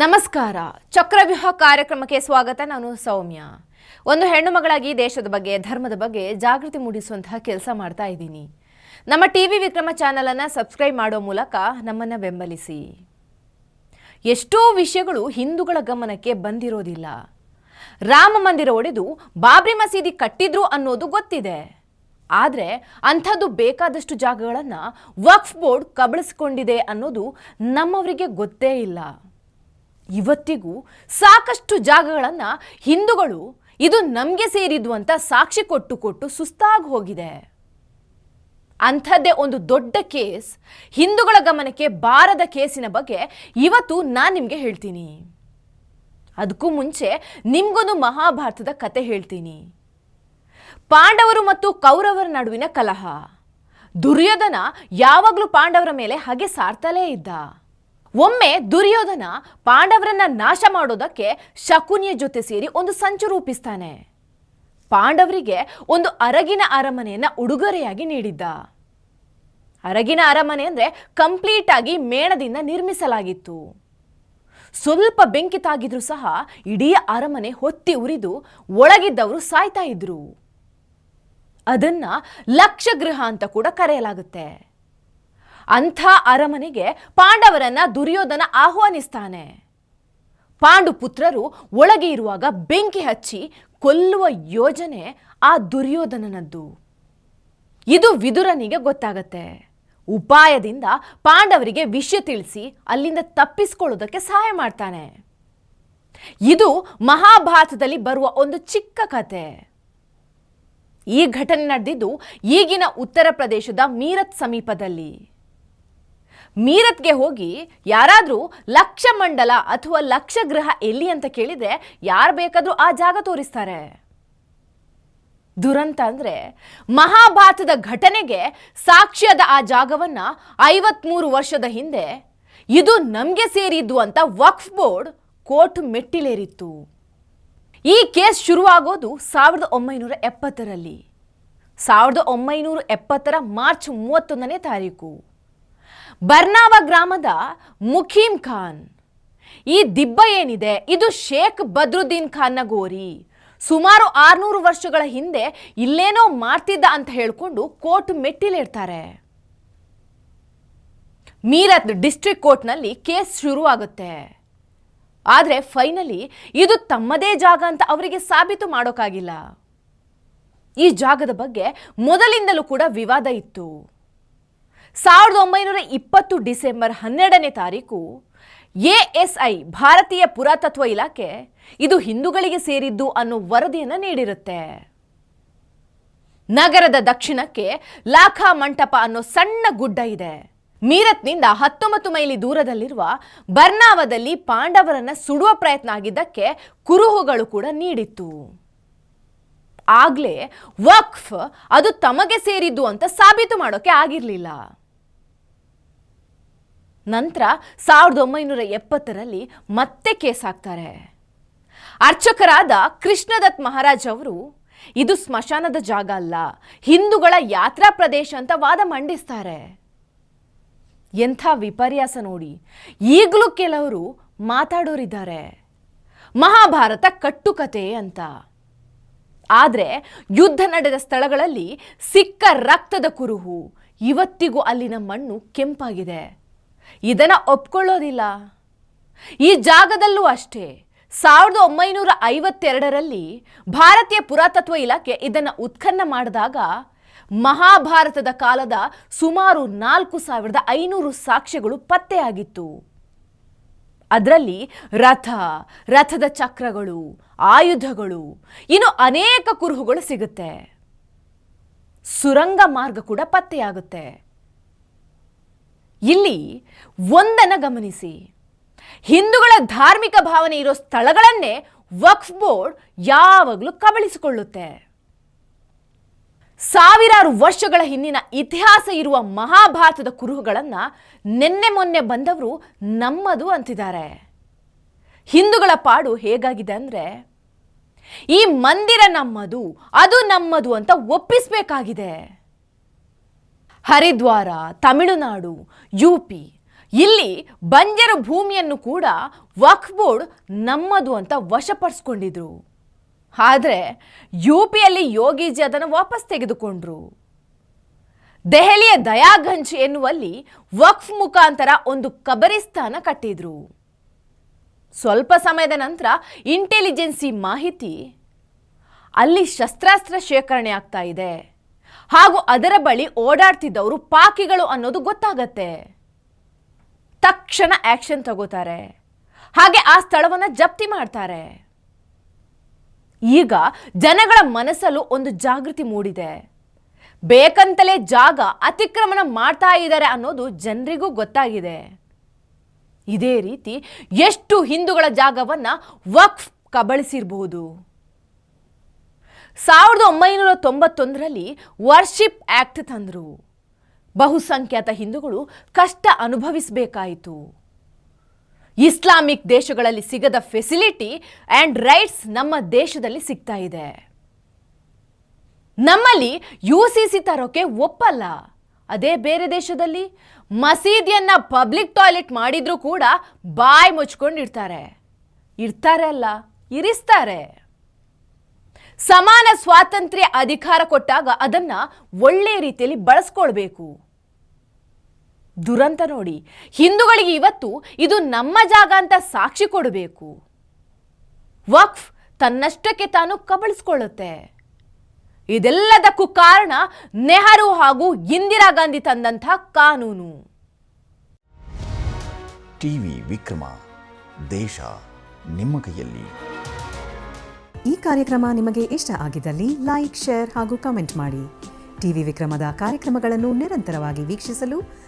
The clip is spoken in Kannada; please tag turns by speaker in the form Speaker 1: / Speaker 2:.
Speaker 1: ನಮಸ್ಕಾರ. ಚಕ್ರವ್ಯೂಹ ಕಾರ್ಯಕ್ರಮಕ್ಕೆ ಸ್ವಾಗತ. ನಾನು ಸೌಮ್ಯ. ಒಂದು ಹೆಣ್ಣು ಮಗಳಾಗಿ ದೇಶದ ಬಗ್ಗೆ, ಧರ್ಮದ ಬಗ್ಗೆ ಜಾಗೃತಿ ಮೂಡಿಸುವಂತಹ ಕೆಲಸ ಮಾಡ್ತಾ ಇದ್ದೀನಿ. ನಮ್ಮ ಟಿ ವಿ ವಿಕ್ರಮ ಚಾನಲನ್ನು ಸಬ್ಸ್ಕ್ರೈಬ್ ಮಾಡೋ ಮೂಲಕ ನಮ್ಮನ್ನ ಬೆಂಬಲಿಸಿ. ಎಷ್ಟೋ ವಿಷಯಗಳು ಹಿಂದೂಗಳ ಗಮನಕ್ಕೆ ಬಂದಿರೋದಿಲ್ಲ. ರಾಮ ಮಂದಿರ ಒಡೆದು ಬಾಬ್ರಿ ಮಸೀದಿ ಕಟ್ಟಿದ್ರು ಅನ್ನೋದು ಗೊತ್ತಿದೆ. ಆದರೆ ಅಂಥದ್ದು ಬೇಕಾದಷ್ಟು ಜಾಗಗಳನ್ನು ವಕ್ಫ್ ಬೋರ್ಡ್ ಕಬಳಿಸ್ಕೊಂಡಿದೆ ಅನ್ನೋದು ನಮ್ಮವರಿಗೆ ಗೊತ್ತೇ ಇಲ್ಲ. ಇವತ್ತಿಗೂ ಸಾಕಷ್ಟು ಜಾಗಗಳನ್ನು ಹಿಂದೂಗಳು ಇದು ನಮಗೆ ಸೇರಿದ್ದು ಅಂತ ಸಾಕ್ಷಿ ಕೊಟ್ಟು ಕೊಟ್ಟು ಸುಸ್ತಾಗಿ ಹೋಗಿದೆ. ಅಂಥದ್ದೇ ಒಂದು ದೊಡ್ಡ ಕೇಸ್, ಹಿಂದೂಗಳ ಗಮನಕ್ಕೆ ಬಾರದ ಕೇಸಿನ ಬಗ್ಗೆ ಇವತ್ತು ನಾನು ನಿಮಗೆ ಹೇಳ್ತೀನಿ. ಅದಕ್ಕೂ ಮುಂಚೆ ನಿಮಗೊಂದು ಮಹಾಭಾರತದ ಕತೆ ಹೇಳ್ತೀನಿ. ಪಾಂಡವರು ಮತ್ತು ಕೌರವರ ನಡುವಿನ ಕಲಹ. ದುರ್ಯೋಧನ ಯಾವಾಗಲೂ ಪಾಂಡವರ ಮೇಲೆ ಹಾಗೆ ಸಾರ್ತಲೇ ಇದ್ದ. ಒಮ್ಮೆ ದುರ್ಯೋಧನ ಪಾಂಡವರನ್ನ ನಾಶ ಮಾಡೋದಕ್ಕೆ ಶಕುನಿಯ ಜೊತೆ ಸೇರಿ ಒಂದು ಸಂಚು ರೂಪಿಸ್ತಾನೆ. ಪಾಂಡವರಿಗೆ ಒಂದು ಅರಗಿನ ಅರಮನೆಯನ್ನ ಉಡುಗೊರೆಯಾಗಿ ನೀಡಿದ್ದ. ಅರಗಿನ ಅರಮನೆ ಅಂದ್ರೆ ಕಂಪ್ಲೀಟ್ ಆಗಿ ಮೇಣದಿಂದ ನಿರ್ಮಿಸಲಾಗಿತ್ತು. ಸ್ವಲ್ಪ ಬೆಂಕಿ ತಾಗಿದ್ರು ಸಹ ಇಡೀ ಅರಮನೆ ಹೊತ್ತಿ ಉರಿದು ಒಳಗಿದ್ದವರು ಸಾಯ್ತಾ ಇದ್ರು. ಅದನ್ನ ಲಕ್ಷಗೃಹ ಅಂತ ಕೂಡ ಕರೆಯಲಾಗುತ್ತೆ. ಅಂಥ ಅರಮನೆಗೆ ಪಾಂಡವರನ್ನ ದುರ್ಯೋಧನ ಆಹ್ವಾನಿಸ್ತಾನೆ. ಪಾಂಡು ಪುತ್ರರು ಒಳಗೆ ಇರುವಾಗ ಬೆಂಕಿ ಹಚ್ಚಿ ಕೊಲ್ಲುವ ಯೋಜನೆ ಆ ದುರ್ಯೋಧನನದ್ದು. ಇದು ವಿದುರನಿಗೆ ಗೊತ್ತಾಗತ್ತೆ. ಉಪಾಯದಿಂದ ಪಾಂಡವರಿಗೆ ವಿಷಯ ತಿಳಿಸಿ ಅಲ್ಲಿಂದ ತಪ್ಪಿಸ್ಕೊಳ್ಳೋದಕ್ಕೆ ಸಹಾಯ ಮಾಡ್ತಾನೆ. ಇದು ಮಹಾಭಾರತದಲ್ಲಿ ಬರುವ ಒಂದು ಚಿಕ್ಕ ಕತೆ. ಈ ಘಟನೆ ನಡೆದಿದ್ದು ಈಗಿನ ಉತ್ತರ ಪ್ರದೇಶದ ಮೀರತ್ ಸಮೀಪದಲ್ಲಿ. ಮೀರತ್ಗೆ ಹೋಗಿ ಯಾರಾದರೂ ಲಕ್ಷ ಮಂಡಲ ಅಥವಾ ಲಕ್ಷ ಗ್ರಹ ಎಲ್ಲಿ ಅಂತ ಕೇಳಿದರೆ ಯಾರು ಬೇಕಾದರೂ ಆ ಜಾಗ ತೋರಿಸ್ತಾರೆ. ದುರಂತ ಅಂದರೆ ಮಹಾಭಾರತದ ಘಟನೆಗೆ ಸಾಕ್ಷ್ಯದ ಆ ಜಾಗವನ್ನು ಐವತ್ಮೂರು ವರ್ಷದ ಹಿಂದೆ ಇದು ನಮಗೆ ಸೇರಿದ್ದು ಅಂತ ವಕ್ಫ್ ಬೋರ್ಡ್ ಕೋರ್ಟ್ ಮೆಟ್ಟಿಲೇರಿತ್ತು. ಈ ಕೇಸ್ ಶುರುವಾಗೋದು ಸಾವಿರದ ಒಂಬೈನೂರ ಎಪ್ಪತ್ತರಲ್ಲಿ. ಸಾವಿರದ ಒಂಬೈನೂರ ಎಪ್ಪತ್ತರ ಮಾರ್ಚ್ ಮೂವತ್ತೊಂದನೇ ತಾರೀಕು. ಬರ್ನಾವ ಗ್ರಾಮದ ಮುಖೀಂ ಖಾನ್. ಈ ದಿಬ್ಬ ಏನಿದೆ? ಇದು ಶೇಖ್ ಬದ್ರುದ್ದೀನ್ ಖಾನ್ನ ಗೋರಿ. ಸುಮಾರು ಆರುನೂರು ವರ್ಷಗಳ ಹಿಂದೆ ಇಲ್ಲೇನೋ ಮಾಡ್ತಿದ್ದ ಅಂತ ಹೇಳಿಕೊಂಡು ಕೋರ್ಟ್ ಮೆಟ್ಟಿಲೇರ್ತಾರೆ. ಮೀರತ್ ಡಿಸ್ಟ್ರಿಕ್ಟ್ ಕೋರ್ಟ್ನಲ್ಲಿ ಕೇಸ್ ಶುರುವಾಗುತ್ತೆ. ಆದರೆ ಫೈನಲಿ ಇದು ತಮ್ಮದೇ ಜಾಗ ಅಂತ ಅವರಿಗೆ ಸಾಬೀತು ಮಾಡೋಕ್ಕಾಗಿಲ್ಲ. ಈ ಜಾಗದ ಬಗ್ಗೆ ಮೊದಲಿಂದಲೂ ಕೂಡ ವಿವಾದ ಇತ್ತು. ಸಾವಿರದ ಒಂಬೈನೂರ ಇಪ್ಪತ್ತು ಡಿಸೆಂಬರ್ ಹನ್ನೆರಡನೇ ತಾರೀಕು ಐ, ಭಾರತೀಯ ಪುರಾತತ್ವ ಇಲಾಖೆ ಇದು ಹಿಂದೂಗಳಿಗೆ ಸೇರಿದ್ದು ಅನ್ನೋ ವರದಿಯನ್ನು ನೀಡಿರುತ್ತೆ. ನಗರದ ದಕ್ಷಿಣಕ್ಕೆ ಲಾಖಾ ಮಂಟಪ ಅನ್ನೋ ಸಣ್ಣ ಗುಡ್ಡ ಇದೆ. ಮೀರತ್ನಿಂದ ಹತ್ತೊಂಬತ್ತು ಮೈಲಿ ದೂರದಲ್ಲಿರುವ ಬರ್ನಾವದಲ್ಲಿ ಪಾಂಡವರನ್ನ ಸುಡುವ ಪ್ರಯತ್ನ ಆಗಿದ್ದಕ್ಕೆ ಕುರುಹುಗಳು ಕೂಡ ನೀಡಿತ್ತು. ಆಗ್ಲೇ ವಕ್ಫ್ ಅದು ತಮಗೆ ಸೇರಿದ್ದು ಅಂತ ಸಾಬೀತು ಮಾಡೋಕೆ ಆಗಿರಲಿಲ್ಲ. ನಂತರ ಸಾವಿರದ ಒಂಬೈನೂರ ಎಪ್ಪತ್ತರಲ್ಲಿ ಮತ್ತೆ ಕೇಸ್ ಆಗ್ತಾರೆ. ಅರ್ಚಕರಾದ ಕೃಷ್ಣದತ್ ಮಹಾರಾಜ್ ಅವರು, ಇದು ಸ್ಮಶಾನದ ಜಾಗ ಅಲ್ಲ, ಹಿಂದೂಗಳ ಯಾತ್ರಾ ಪ್ರದೇಶ ಅಂತ ವಾದ ಮಂಡಿಸ್ತಾರೆ. ಎಂಥ ವಿಪರ್ಯಾಸ ನೋಡಿ, ಈಗಲೂ ಕೆಲವರು ಮಾತಾಡೋರಿದ್ದಾರೆ. ಮಹಾಭಾರತ ಕಟ್ಟುಕತೆ ಅಂತ. ಆದರೆ ಯುದ್ಧ ನಡೆದ ಸ್ಥಳಗಳಲ್ಲಿ ಸಿಕ್ಕ ರಕ್ತದ ಕುರುಹು. ಇವತ್ತಿಗೂ ಅಲ್ಲಿನ ಮಣ್ಣು ಕೆಂಪಾಗಿದೆ. ಇದನ್ನು ಒಪ್ಕೊಳ್ಳೋದಿಲ್ಲ. ಈ ಜಾಗದಲ್ಲೂ ಅಷ್ಟೇ, ಸಾವಿರದ ಒಂಬೈನೂರ ಐವತ್ತೆರಡರಲ್ಲಿ ಭಾರತೀಯ ಪುರಾತತ್ವ ಇಲಾಖೆ ಇದನ್ನು ಉತ್ಖನ್ನ ಮಾಡಿದಾಗ ಮಹಾಭಾರತದ ಕಾಲದ ಸುಮಾರು ನಾಲ್ಕು ಸಾವಿರದ ಐನೂರು ಸಾಕ್ಷ್ಯಗಳು ಪತ್ತೆಯಾಗಿತ್ತು. ಅದರಲ್ಲಿ ರಥ, ರಥದ ಚಕ್ರಗಳು, ಆಯುಧಗಳು, ಇನ್ನು ಅನೇಕ ಕುರುಹುಗಳು ಸಿಗುತ್ತೆ. ಸುರಂಗ ಮಾರ್ಗ ಕೂಡ ಪತ್ತೆಯಾಗುತ್ತೆ. ಇಲ್ಲಿ ಒಂದನ್ನು ಗಮನಿಸಿ. ಹಿಂದೂಗಳ ಧಾರ್ಮಿಕ ಭಾವನೆ ಇರೋ ಸ್ಥಳಗಳನ್ನೇ ವಕ್ಫ್ ಬೋರ್ಡ್ ಯಾವಾಗಲೂ ಕಬಳಿಸಿಕೊಳ್ಳುತ್ತೆ. ಸಾವಿರಾರು ವರ್ಷಗಳ ಹಿಂದಿನ ಇತಿಹಾಸ ಇರುವ ಮಹಾಭಾರತದ ಕುರುಹುಗಳನ್ನ ನಿನ್ನೆ ಮೊನ್ನೆ ಬಂದವರು ನಮ್ಮದು ಅಂತಿದ್ದಾರೆ. ಹಿಂದೂಗಳ ಪಾಡು ಹೇಗಾಗಿದೆ ಅಂದ್ರೆ, ಈ ಮಂದಿರ ನಮ್ಮದು, ಅದು ನಮ್ಮದು ಅಂತ ಒಪ್ಪಿಸಬೇಕಾಗಿದೆ. ಹರಿದ್ವಾರ, ತಮಿಳುನಾಡು, ಯು ಪಿ, ಇಲ್ಲಿ ಬಂಜರು ಭೂಮಿಯನ್ನು ಕೂಡ ವಕ್ಫ್ ಬೋರ್ಡ್ ನಮ್ಮದು ಅಂತ ವಶಪಡಿಸ್ಕೊಂಡಿದ್ರು. ಆದರೆ ಯು ಪಿಯಲ್ಲಿ ಯೋಗೀಜಿ ಅದನ್ನು ವಾಪಸ್ ತೆಗೆದುಕೊಂಡ್ರು. ದೆಹಲಿಯ ದಯಾಗಂಜ್ ಎನ್ನುವಲ್ಲಿ ವಕ್ಫ್ ಮುಖಾಂತರ ಒಂದು ಕಬರಿಸ್ತಾನ ಕಟ್ಟಿದ್ರು. ಸ್ವಲ್ಪ ಸಮಯದ ನಂತರ ಇಂಟೆಲಿಜೆನ್ಸಿ ಮಾಹಿತಿ ಅಲ್ಲಿ ಶಸ್ತ್ರಾಸ್ತ್ರ ಶೇಖರಣೆ ಆಗ್ತಾ ಇದೆ. ಹಾಗೂ ಅದರ ಬಳಿ ಓಡಾಡ್ತಿದ್ದವರು ಪಾಕಿಗಳು ಅನ್ನೋದು ಗೊತ್ತಾಗತ್ತೆ. ತಕ್ಷಣ ಆಕ್ಷನ್ ತಗೋತಾರೆ. ಹಾಗೆ ಆ ಸ್ಥಳವನ್ನು ಜಪ್ತಿ ಮಾಡ್ತಾರೆ. ಈಗ ಜನಗಳ ಮನಸ್ಸಲ್ಲೂ ಒಂದು ಜಾಗೃತಿ ಮೂಡಿದೆ. ಬೇಕಂತಲೇ ಜಾಗ ಅತಿಕ್ರಮಣ ಮಾಡ್ತಾ ಇದ್ದಾರೆ ಅನ್ನೋದು ಜನರಿಗೂ ಗೊತ್ತಾಗಿದೆ. ಇದೇ ರೀತಿ ಎಷ್ಟು ಹಿಂದೂಗಳ ಜಾಗವನ್ನ ವಕ್ಫ್ ಕಬಳಿಸಿರಬಹುದು. ಸಾವಿರದ ಒಂಬೈನೂರ ತೊಂಬತ್ತೊಂದರಲ್ಲಿ ವರ್ಷಿಪ್ ಆಕ್ಟ್ ತಂದರು. ಬಹುಸಂಖ್ಯಾತ ಹಿಂದೂಗಳು ಕಷ್ಟ ಅನುಭವಿಸಬೇಕಾಯಿತು. ಇಸ್ಲಾಮಿಕ್ ದೇಶಗಳಲ್ಲಿ ಸಿಗದ ಫೆಸಿಲಿಟಿ ಆ್ಯಂಡ್ ರೈಟ್ಸ್ ನಮ್ಮ ದೇಶದಲ್ಲಿ ಸಿಗ್ತಾ ಇದೆ. ನಮ್ಮಲ್ಲಿ ಯು ಸಿ ಸಿ ತರೋಕೆ ಒಪ್ಪಲ್ಲ. ಅದೇ ಬೇರೆ ದೇಶದಲ್ಲಿ ಮಸೀದಿಯನ್ನು ಪಬ್ಲಿಕ್ ಟಾಯ್ಲೆಟ್ ಮಾಡಿದರೂ ಕೂಡ ಬಾಯಿ ಮುಚ್ಕೊಂಡು ಇರ್ತಾರೆ ಅಲ್ಲ, ಇರಿಸ್ತಾರೆ. ಸಮಾನ ಸ್ವಾತಂತ್ರ್ಯ ಅಧಿಕಾರ ಕೊಟ್ಟಾಗ ಅದನ್ನು ಒಳ್ಳೆಯ ರೀತಿಯಲ್ಲಿ ಬಳಸ್ಕೊಳ್ಬೇಕು. ದುರಂತ ನೋಡಿ. ಹಿಂದೂಗಳಿಗೆ ಇವತ್ತು ಇದು ನಮ್ಮ ಜಾಗ ಅಂತ ಸಾಕ್ಷಿ ಕೊಡಬೇಕು. ವಕ್ಫ್ ತನ್ನಷ್ಟಕ್ಕೆ ತಾನು ಕಬಳಿಸ್ಕೊಳ್ಳುತ್ತೆ. ಇದೆಲ್ಲದಕ್ಕೂ ಕಾರಣ ನೆಹರು ಹಾಗೂ ಇಂದಿರಾ ಗಾಂಧಿ ತಂದಂತಹ ಕಾನೂನು.
Speaker 2: ಟಿವಿ ವಿಕ್ರಮ ದೇಶ ನಿಮ್ಮ ಕೈಯಲ್ಲಿ.
Speaker 3: ಈ ಕಾರ್ಯಕ್ರಮ ನಿಮಗೆ ಇಷ್ಟ ಆಗಿದ್ದಲ್ಲಿ ಲೈಕ್ ಶೇರ್ ಹಾಗೂ ಕಮೆಂಟ್ ಮಾಡಿ. ಟಿವಿ ವಿಕ್ರಮದ ಕಾರ್ಯಕ್ರಮಗಳನ್ನು ನಿರಂತರವಾಗಿ ವೀಕ್ಷಿಸಲು